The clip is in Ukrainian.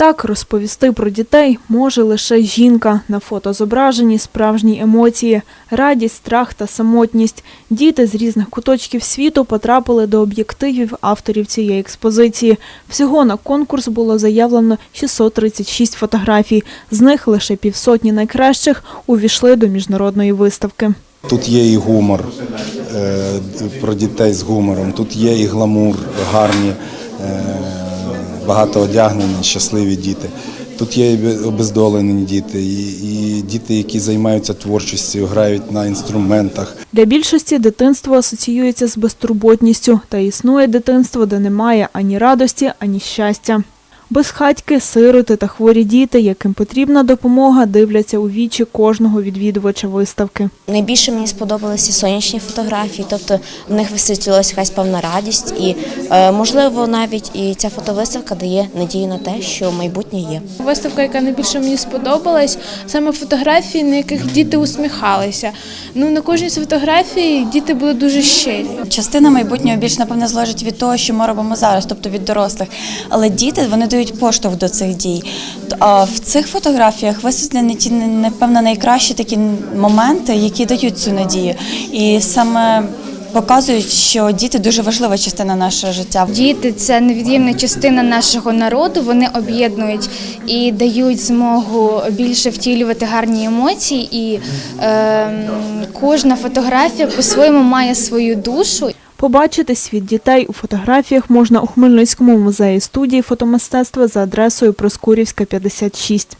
Так розповісти про дітей може лише жінка. На фото зображені справжні емоції, радість, страх та самотність. Діти з різних куточків світу потрапили до об'єктивів авторів цієї експозиції. Всього на конкурс було заявлено 636 фотографій. З них лише півсотні найкращих увійшли до міжнародної виставки. Тут є і гумор е, про дітей з гумором, тут є і гламур, гарні, е, багато одягнені, щасливі діти. Тут є обездолені діти, і діти, які займаються творчістю, грають на інструментах. Для більшості дитинство асоціюється з безтурботністю, та існує дитинство, де немає ані радості, ані щастя. Безхатьки, сироти та хворі діти, яким потрібна допомога, дивляться у вічі кожного відвідувача виставки. Найбільше мені сподобалися сонячні фотографії, тобто в них висвітлювалася якась певна радість, і е, можливо навіть і ця фотовиставка дає надію на те, що майбутнє є. Виставка, яка найбільше мені сподобалась, саме фотографії, на яких діти усміхалися. Ну на кожній з фотографій діти були дуже щирі. Частина майбутнього більш напевне залежить від того, що ми робимо зараз, тобто від дорослих. Але діти вони дають поштовх до цих дій. А в цих фотографіях висвітлені ті напевно найкращі такі моменти, які дають цю надію. І саме показують, що діти дуже важлива частина нашого життя. Діти це невід'ємна частина нашого народу. Вони об'єднують і дають змогу більше втілювати гарні емоції. І е, кожна фотографія по-своєму має свою душу. Побачити світ дітей у фотографіях можна у Хмельницькому музеї студії фотомистецтва за адресою Проскурівська, 56.